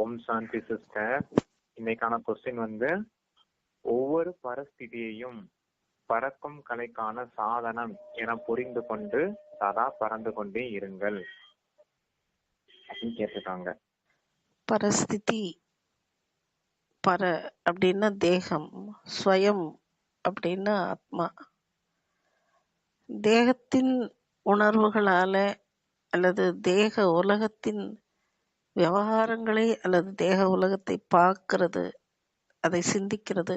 ஓம் சாந்தி sister இன்னைக்கான question வந்து ஒவ்வொரு பரஸ்திதியையும் பறக்கும் கலைக்கான சாதனம் என புரிந்து கொண்டு சதா பறந்து கொண்டே இருங்கள். அப்படின்னு கேட்டிருக்காங்க. பரஸ்திதி பர அப்படின்னா தேகம் ஸ்வயம் அப்படின்னா ஆத்மா. தேகத்தின் உணர்வுகளால அல்லது தேக உலகத்தின் விவகாரங்களை அல்லது தேக உலகத்தை பார்க்கறது அதை சிந்திக்கிறது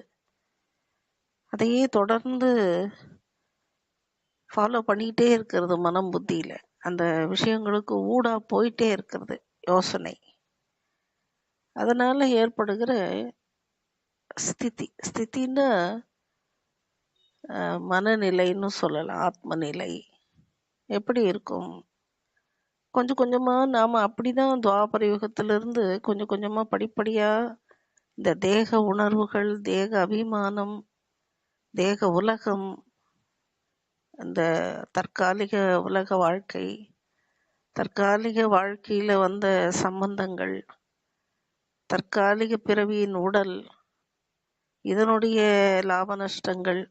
அதையே தொடர்ந்து ஃபாலோ பண்ணிக்கிட்டே இருக்கிறது மனம் புத்தியில். அந்த விஷயங்களுக்கு ஊடா போயிட்டே இருக்கிறது யோசனை. அதனால் ஏற்படுகிற ஸ்திதி. ஸ்திதின்னா மனநிலைன்னு சொல்லலாம் ஆத்மநிலை. எப்படி இருக்கும்? கொஞ்சம் கொஞ்சமாக நாம் அப்படி தான் துவாபர யுகத்திலிருந்து கொஞ்சம் கொஞ்சமாக படிப்படியாக இந்த தேக உணர்வுகள் தேக அபிமானம் தேக உலகம் இந்த தற்காலிக உலக வாழ்க்கை தற்காலிக வாழ்க்கையில் வந்த சம்பந்தங்கள் தற்காலிக பிறவியின் உடல் இதனுடைய லாப நஷ்டங்கள்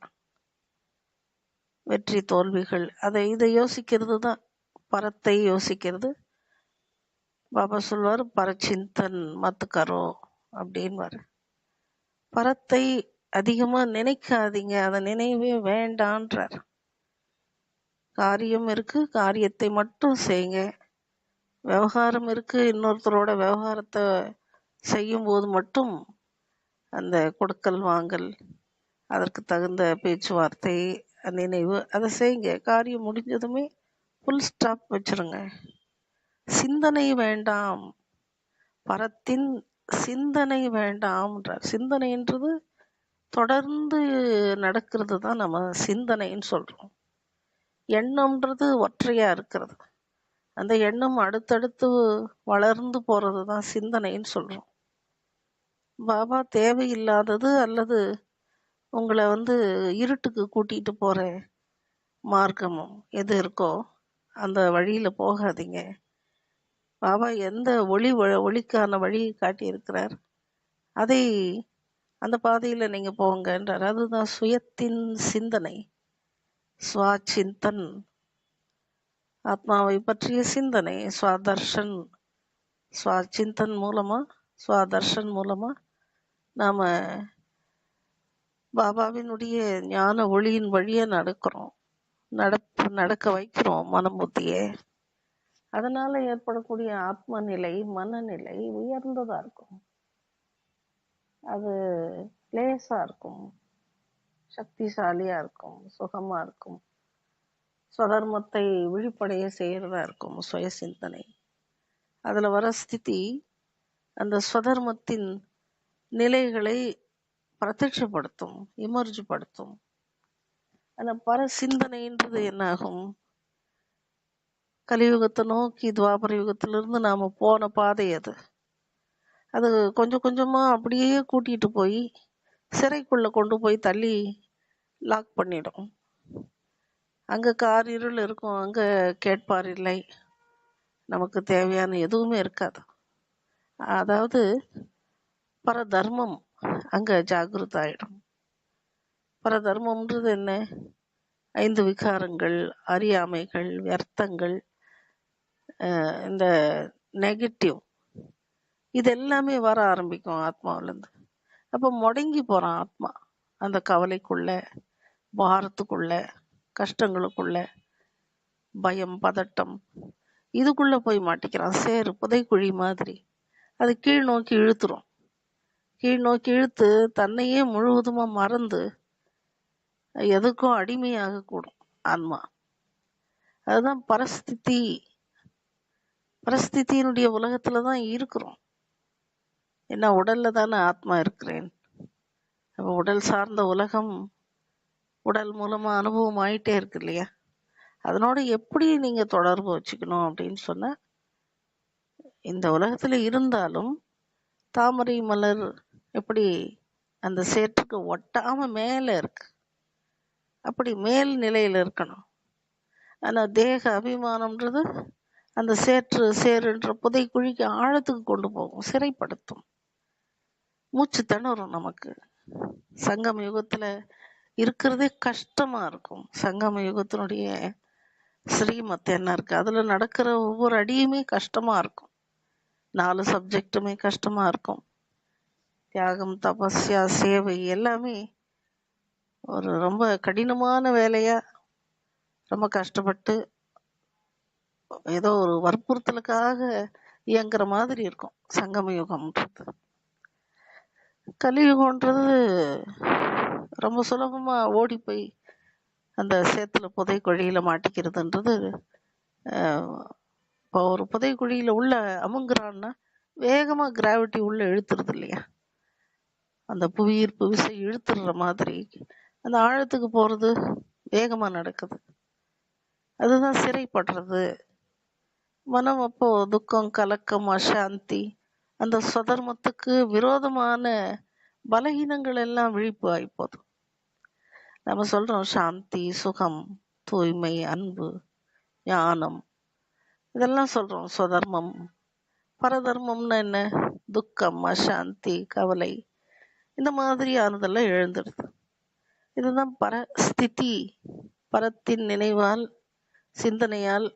வெற்றி தோல்விகள் அதை இதை யோசிக்கிறது தான் பரத்தை யோசிக்கிறது. பாபா சொல்வார் பரச்சிந்தன் மத்துக்கரோ அப்படின்வார். பரத்தை அதிகமாக நினைக்காதீங்க அதை நினைவே வேண்டான்றார். காரியம் இருக்கு காரியத்தை மட்டும் செய்யுங்க. விவகாரம் இருக்கு இன்னொருத்தரோட விவகாரத்தை செய்யும்போது மட்டும் அந்த கொடுக்கல் வாங்கல் அதற்கு தகுந்த பேச்சுவார்த்தை நினைவு அதை செய்யுங்க. காரியம் முடிஞ்சதுமே ஃபுல் ஸ்டாப் வச்சிருங்க. சிந்தனை வேண்டாம். பரத்தின் சிந்தனை வேண்டாம்ன்றார். சிந்தனைன்றது தொடர்ந்து நடக்கிறது தான் நம்ம சிந்தனைன்னு சொல்கிறோம் எண்ணம்ன்றது ஒற்றையாக இருக்கிறது. அந்த எண்ணம் அடுத்தடுத்து வளர்ந்து போகிறது தான் சிந்தனைன்னு சொல்கிறோம் பாபா தேவையில்லாதது அல்லது உங்களை வந்து இருட்டுக்கு கூட்டிகிட்டு போகிற மார்க்கமும் எது இருக்கோ அந்த வழியில் போகாதீங்க. பாபா எந்த ஒளி ஒளிக்கான வழி காட்டியிருக்கிறார் அதை அந்த பாதையில் நீங்கள் போங்கன்றார் அதுதான் சுயத்தின் சிந்தனை. ஸ்வாச்சிந்தன் ஆத்மாவை பற்றிய சிந்தனை. சுவாதர்ஷன். சுவா ஸ்வாச்சிந்தன் மூலமாக சுவாதர்ஷன் மூலமாக நாம் பாபாவினுடைய ஞான ஒளியின் வழியை நடக்கிறோம். நடப்பு நடக்க வைக்கிறோம் மனம் புத்தியை அதனால ஏற்படக்கூடிய ஆத்ம நிலை மனநிலை உயர்ந்ததா இருக்கும். அது லேசா இருக்கும். சக்திசாலியா இருக்கும். சுகமா இருக்கும். ஸ்வதர்மத்தை விழிப்படைய செய்யறதா இருக்கும் சுய சிந்தனை அதுல வர ஸ்திதி அந்த ஸ்வதர்மத்தின் நிலைகளை பிரத்யட்சப்படுத்தும் இமர்ஜ் படுத்தும். அந்த பர சிந்தனைன்றது என்னாகும்? கலியுகத்தை நோக்கி துவாபர யுகத்திலிருந்து நாம போன பாதை அது. அது கொஞ்சம் கொஞ்சமா அப்படியே கூட்டிட்டு போய் சிறைக்குள்ள கொண்டு போய் தள்ளி லாக் பண்ணிடும். அங்க கார் இருள் இருக்கும் அங்க கேட்பார் இல்லை. நமக்கு தேவையான எதுவுமே இருக்காது. அதாவது பரதர்மம் அங்க ஜாகிரத ஆயிடும் பரதர்மம்ன்றது என்ன? ஐந்து விகாரங்கள் அறியாமைகள் வியர்த்தங்கள் இந்த நெகட்டிவ் இது எல்லாமே வர ஆரம்பிக்கும் ஆத்மாவிலேருந்து. அப்போ முடங்கி போகிறான் ஆத்மா. அந்த கவலைக்குள்ள பாரத்துக்குள்ள கஷ்டங்களுக்குள்ள பயம் பதட்டம் இதுக்குள்ளே போய் மாட்டிக்கிறான். சேரு புதைக்குழி மாதிரி. அது கீழ் நோக்கி இழுத்துரும். கீழ் நோக்கி இழுத்து தன்னையே முழுவதுமாக மறந்து எதுக்கும் அடிமையாக கூடும் ஆன்மா. அதுதான் பரஸ்தித்தி பரஸ்தித்தியினுடைய உலகத்துல தான் இருக்கிறோம். என்ன உடல்ல தானே ஆத்மா இருக்கிறேன். அப்போ உடல் சார்ந்த உலகம் உடல் மூலமா அனுபவம் ஆயிட்டே இருக்கு இல்லையா? அதனோட எப்படி நீங்க தொடர்பு வச்சுக்கணும் அப்படின்னு சொன்னா இந்த உலகத்துல இருந்தாலும் தாமரை மலர் எப்படி அந்த சேற்றுக்கு ஒட்டாம மேல இருக்கு. அப்படி மேல் நிலையில் இருக்கணும். ஆனால் தேக அபிமானம்ன்றது அந்த சேற்று சேருன்ற புதை குழிக்கு ஆழத்துக்கு கொண்டு போகும் சிறைப்படுத்தும். மூச்சு திணறும் நமக்கு. சங்கம யுகத்தில் இருக்கிறதே கஷ்டமாக இருக்கும். சங்கம யுகத்தினுடைய ஸ்ரீமத் என்ன இருக்கு? அதில் நடக்கிற ஒவ்வொரு அடியுமே கஷ்டமாக இருக்கும். நாலு சப்ஜெக்ட்டுமே கஷ்டமாக இருக்கும். தியாகம் தபஸ்யா சேவை எல்லாமே ஒரு ரொம்ப கடினமான வேலையா ரொம்ப கஷ்டப்பட்டு ஏதோ ஒரு வற்புறுத்தலுக்காக இயங்குற மாதிரி இருக்கும் சங்கம யுகம்ன்றது. கலியுகம்ன்றது ரொம்ப சுலபமா ஓடி போய் அந்த சேத்துல புதை குழியில மாட்டிக்கிறதுன்றது இப்போ ஒரு புதை குழியில உள்ள அமுங்குறான்னா வேகமா கிராவிட்டி உள்ள இழுத்துருது இல்லையா? அந்த புவியீர்ப்பு விசை இழுத்துடுற மாதிரி அந்த ஆழத்துக்கு போகிறது வேகமாக நடக்குது. அதுதான் சிறைப்படுறது. மனம் அப்போ துக்கம் கலக்கம் அசாந்தி அந்த சுதர்மத்துக்கு விரோதமான பலகீனங்கள் எல்லாம் விழிப்பு ஆகிப்போது நம்ம சொல்றோம் சாந்தி சுகம் தூய்மை அன்பு ஞானம். இதெல்லாம் சொல்றோம் சுதர்மம். பரதர்மம்னா என்ன? துக்கம் அசாந்தி கவலை. இந்த மாதிரியானதெல்லாம் எழுந்துடுது இதுதான் பரஸ்திதி பரத்தின் நினைவால் சிந்தனையால்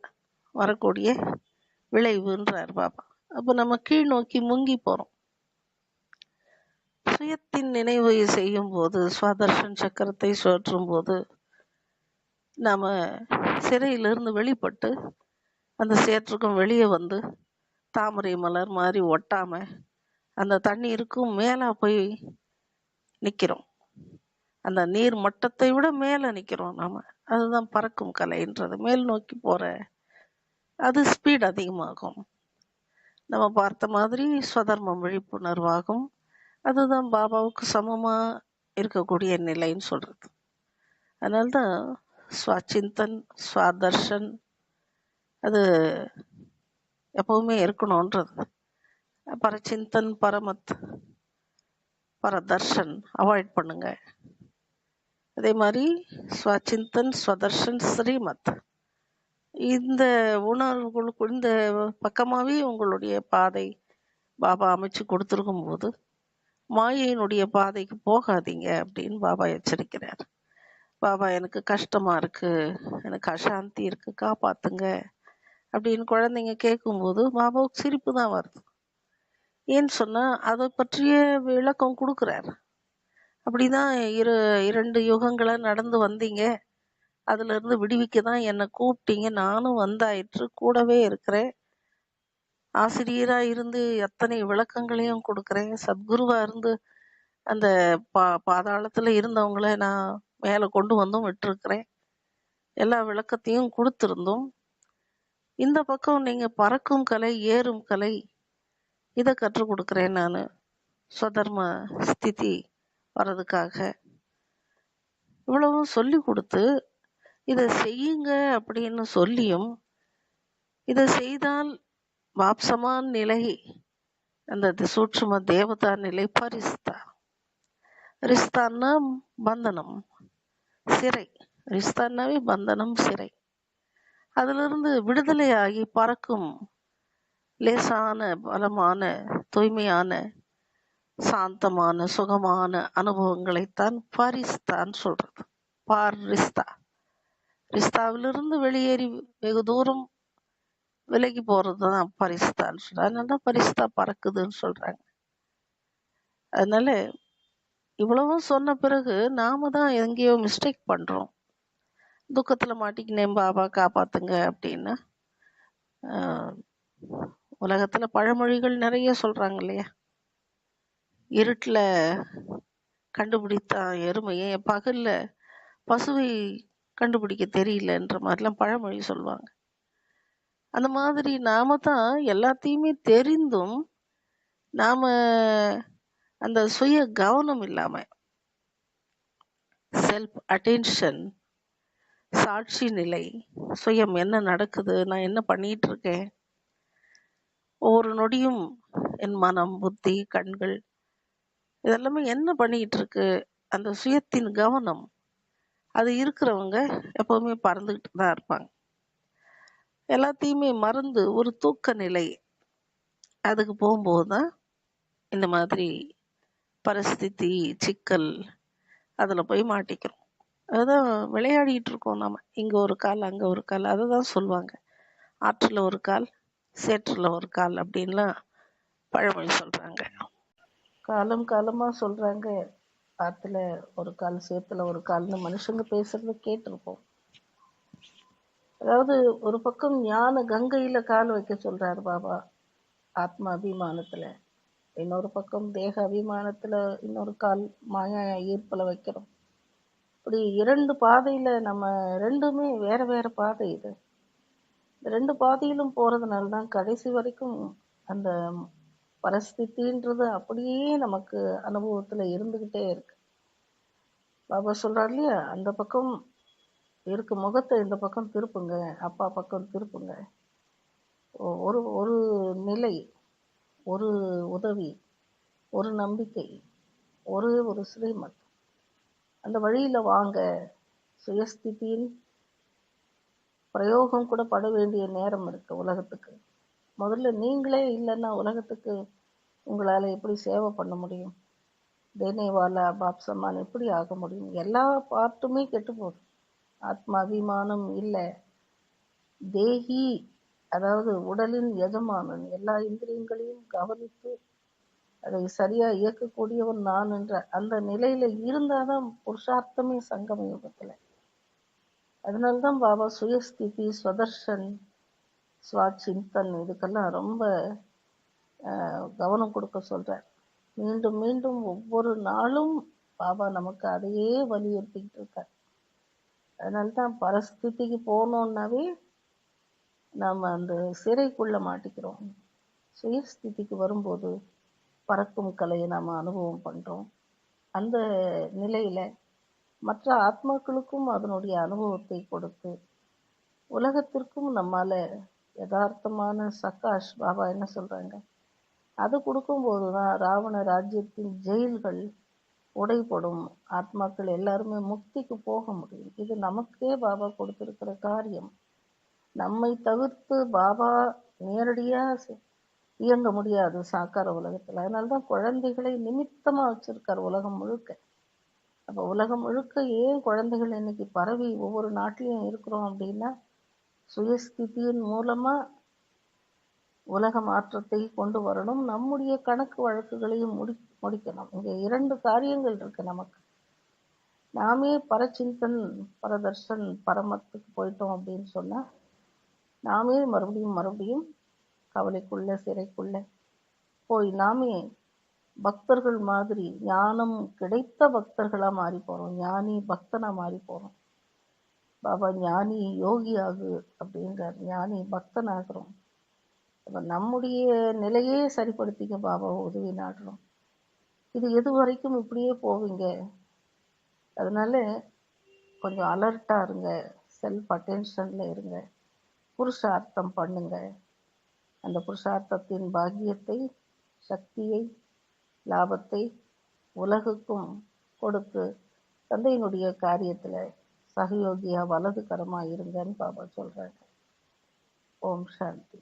வரக்கூடிய விளைவுன்றார் பாபா. அப்போ நம்ம கீழ் நோக்கி முங்கி போகிறோம் சுயத்தின் நினைவை செய்யும் போது சுவாதர்ஷன் சக்கரத்தை சுழற்றும் போது நாம் சிறையிலிருந்து வெளிப்பட்டு அந்த சேற்றுக்கும் வெளியே வந்து தாமரை மலர் மாதிரி ஒட்டாமல் அந்த தண்ணீருக்கும் மேலே போய் நிற்கிறோம் அந்த நீர் மட்டத்தை விட மேலே நிற்கிறோம் நாம். அதுதான் பறக்கும் கலைன்றது. மேல் நோக்கி போகிற அது ஸ்பீட் அதிகமாகும். நம்ம பார்த்த மாதிரி ஸ்வதர்மம் விழிப்புணர்வாகும். அதுதான் பாபாவுக்கு சமமாக இருக்கக்கூடிய நிலைன்னு சொல்றது. அதனால்தான் ஸ்வாச்சிந்தன் ஸ்வாதர்ஷன் அது எப்பவுமே இருக்கணுன்றது பரச்சிந்தன் பரமத் பரதர்ஷன் அவாய்ட் பண்ணுங்கள் அதே மாதிரி ஸ்வச்சிந்தன் ஸ்வதர்ஷன் ஸ்ரீமத். இந்த உணர்வுகளுக்கு இந்த பக்கமாகவே உங்களுடைய பாதை பாபா அமைச்சு கொடுத்துருக்கும் போது மாயையினுடைய பாதைக்கு போகாதீங்க அப்படின்னு பாபா எச்சரிக்கிறார். பாபா எனக்கு கஷ்டமாக இருக்குது எனக்கு அசாந்தி இருக்குது காப்பாற்றுங்க அப்படின்னு குழந்தைங்க கேட்கும்போது பாபாவுக்கு சிரிப்பு தான் வருது. ஏன்னு சொன்னால் அதை பற்றிய விளக்கம் கொடுக்குறாரு. அப்படிதான் இரு இரண்டு யுகங்களை நடந்து வந்தீங்க. அதுல இருந்து விடுவிக்க தான் என்னை கூப்பிட்டீங்க. நானும் வந்தாயிற்று கூடவே இருக்கிறேன். ஆசிரியரா இருந்து எத்தனை விளக்கங்களையும் கொடுக்குறேன். சத்குருவா இருந்து அந்த பா பாதாளத்துல இருந்தவங்கள நான் மேல கொண்டு வந்தும் விட்டுருக்குறேன். எல்லா விளக்கத்தையும் கொடுத்துருந்தோம் இந்த பக்கம் நீங்க பறக்கும் கலை ஏறும் கலை இதை கற்றுக் கொடுக்குறேன் நான். ஸ்வதர்ம ஸ்திதி. வர்றதுக்காக. இவ்வளவும் சொல்லி கொடுத்து இதை செய்யுங்க அப்படின்னு சொல்லியும் இதை செய்தால் வாப்சமான் நிலை அந்த சூட்சும தேவதா நிலை பரிஸ்தா ரிஸ்தான்னா பந்தனம் சிறை. ரிஸ்தான்னாவே பந்தனம் சிறை. அதிலிருந்து விடுதலையாகி பறக்கும் லேசான பலமான தூய்மையான சாந்தமான சுகமான அனுபவங்களைத்தான் பாரிஸ்தான் சொல்றது. பார் ரிஸ்தா ரிஸ்தாவிலிருந்து வெளியேறி வெகு தூரம் விலகி போறது தான் பரிஸ்தான்னு சொல்றாங்க அதனால பரிஸ்தா பறக்குதுன்னு சொல்றாங்க. அதனால இவ்வளவும் சொன்ன பிறகு நாம தான் எங்கேயோ மிஸ்டேக் பண்றோம். துக்கத்துல மாட்டிக்கினேன் பாபா காப்பாத்துங்க அப்படின்னு. ஆஹ் உலகத்துல பழமொழிகள் நிறைய சொல்றாங்க இல்லையா? இருட்டில் கண்டுபிடித்தான் எருமையை பகலில் பசுவை கண்டுபிடிக்க தெரியலன்ற மாதிரிலாம் பழமொழி சொல்லுவாங்க. அந்த மாதிரி நாம தான் எல்லாத்தையுமே தெரிந்தும் நாம அந்த சுய கவனம் இல்லாம செல்ஃப் அட்டென்ஷன் சாட்சி நிலை சுயம் என்ன நடக்குது நான் என்ன பண்ணிட்டு இருக்கேன்? ஒவ்வொரு நொடியும் என் மனம் புத்தி கண்கள் இதெல்லாமே என்ன பண்ணிக்கிட்டு இருக்கு அந்த சுயத்தின் கவனம். அது இருக்கிறவங்க எப்பவுமே பறந்துக்கிட்டு தான் இருப்பாங்க. எல்லாத்தையுமே மறந்து ஒரு தூக்க நிலை. அதுக்கு போகும்போது தான் இந்த மாதிரி பரிஸ்திதி சிக்கல் அதில் போய் மாட்டிக்கிறோம். அதுதான் விளையாடிட்டு இருக்கோம் நம்ம இங்கே ஒரு கால் அங்கே ஒரு கால் அதை தான் சொல்லுவாங்க. ஆற்றில் ஒரு கால் சேற்றில் ஒரு கால் அப்படின்லாம் பழமொழி சொல்கிறாங்க காலம் காலமாக சொல்கிறாங்க ஆற்றுல ஒரு கால் சேத்துல ஒரு கால்னு மனுஷங்க பேசுறத கேட்டிருப்போம். அதாவது ஒரு பக்கம் ஞான கங்கையில கால் வைக்க சொல்றாரு பாபா ஆத்ம அபிமானத்துல. இன்னொரு பக்கம் தேக அபிமானத்துல இன்னொரு கால் மாயா ஈர்ப்பில் வைக்கிறோம். இப்படி இரண்டு பாதையில நம்ம ரெண்டுமே வேற வேற பாதை இது. ரெண்டு பாதையிலும் போறதுனால தான் கடைசி வரைக்கும் அந்த பரஸ்தித்தின்றது அப்படியே நமக்கு அனுபவத்தில் இருந்துக்கிட்டே இருக்கு. பாபா சொல்கிறார் இல்லையா? அந்த பக்கம் இருக்க முகத்தை இந்த பக்கம் திருப்புங்க அப்பா பக்கம் திருப்புங்க. ஒரு ஒரு நிலை ஒரு உதவி ஒரு நம்பிக்கை ஒரு ஒரு ஸ்ரீமத் அந்த வழியில் வாங்க சுயஸ்திதியின் பிரயோகம் கூட பட வேண்டிய நேரம் இருக்குது உலகத்துக்கு. முதல்ல நீங்களே இல்லைன்னா உலகத்துக்கு உங்களால எப்படி சேவை பண்ண முடியும்? தேனேவாலா பாப் சமான் எப்படி ஆக முடியும்? எல்லா பார்ட்டுமே கெட்டு போகுது. ஆத்மா அபிமானம் இல்லை. தேகி அதாவது உடலின் எஜமானன் எல்லா இந்திரியங்களையும் கவனித்து அதை சரியா இயக்கக்கூடியவன் நான் என்ற அந்த நிலையில இருந்தாதான் புருஷார்த்தமே சங்கம் யுகத்துல. அதனால்தான் பாபா சுயஸ்திதி ஸ்வதர்ஷன் ஸ்வாச்சிந்தன் இதுக்கெல்லாம் ரொம்ப கவனம் கொடுக்க சொல்கிறார் மீண்டும் மீண்டும் ஒவ்வொரு நாளும் பாபா நமக்கு அதையே வலியுறுத்திக்கிட்டு இருக்கார். அதனால்தான் பரஸ்திதிக்கு போனோம்னாவே நம்ம அந்த சிறைக்குள்ளே மாட்டிக்கிறோம். சுயஸ்திதிக்கு வரும்போது பறக்கும் கலையை நாம் அனுபவம் பண்ணுறோம் அந்த நிலையில் மற்ற ஆத்மாக்களுக்கும் அதனுடைய அனுபவத்தை கொடுத்து உலகத்திற்கும் நம்மால யதார்த்தமான சகாஷ் பாபா என்ன சொல்கிறாங்க அது கொடுக்கும்போது தான் ராவண ராஜ்யத்தின் ஜெயில்கள் உடைப்படும் ஆத்மாக்கள் எல்லாருமே முக்திக்கு போக முடியும். இது நமக்கே பாபா கொடுத்துருக்கிற காரியம். நம்மை தவிர்த்து பாபா நேரடியாக இயங்க முடியாது சாக்கார உலகத்தில். அதனால தான் குழந்தைகளை நிமித்தமாக வச்சுருக்கார் உலகம் முழுக்க. அப்போ உலகம் முழுக்க ஏன் குழந்தைகள் இன்னைக்கு பரவி ஒவ்வொரு நாட்டிலையும் இருக்கிறோம் அப்படின்னா சுயஸ்திதியின் மூலமா உலக மாற்றத்தை கொண்டு வரணும். நம்முடைய கணக்கு வழக்குகளையும் முடி முடிக்கணும். இங்கே இரண்டு காரியங்கள் இருக்கு நமக்கு. நாமே பரச்சிந்தன் பரதர்ஷன் பரமத்துக்கு போயிட்டோம் அப்படின்னு சொன்னா நாமே மறுபடியும் மறுபடியும் கவலைக்குள்ள சிறைக்குள்ள போய் நாமே பக்தர்கள் மாதிரி ஞானம் கிடைத்த பக்தர்களா மாறி போகிறோம் ஞானி பக்தனா மாறி போறோம். பாபா ஞானி யோகி ஆகு அப்படின்றார் ஞானி பக்தன் ஆகிறோம் அப்போ நம்முடைய நிலையே சரிப்படுத்திக்க பாபா உதவி நாடுறோம் இது எது வரைக்கும் இப்படியே போவீங்க? அதனால கொஞ்சம் அலர்ட்டாக இருங்க செல்ஃப் அட்டென்ஷனில் இருங்க புருஷார்த்தம் பண்ணுங்க. அந்த புருஷார்த்தத்தின் பாக்கியத்தை சக்தியை லாபத்தை உலகுக்கும் கொடுத்து தந்தையினுடைய காரியத்தில் சகயோகியா வலது கரமா இருங்கன்னு பாபா சொல்றாங்க. ஓம் சாந்தி.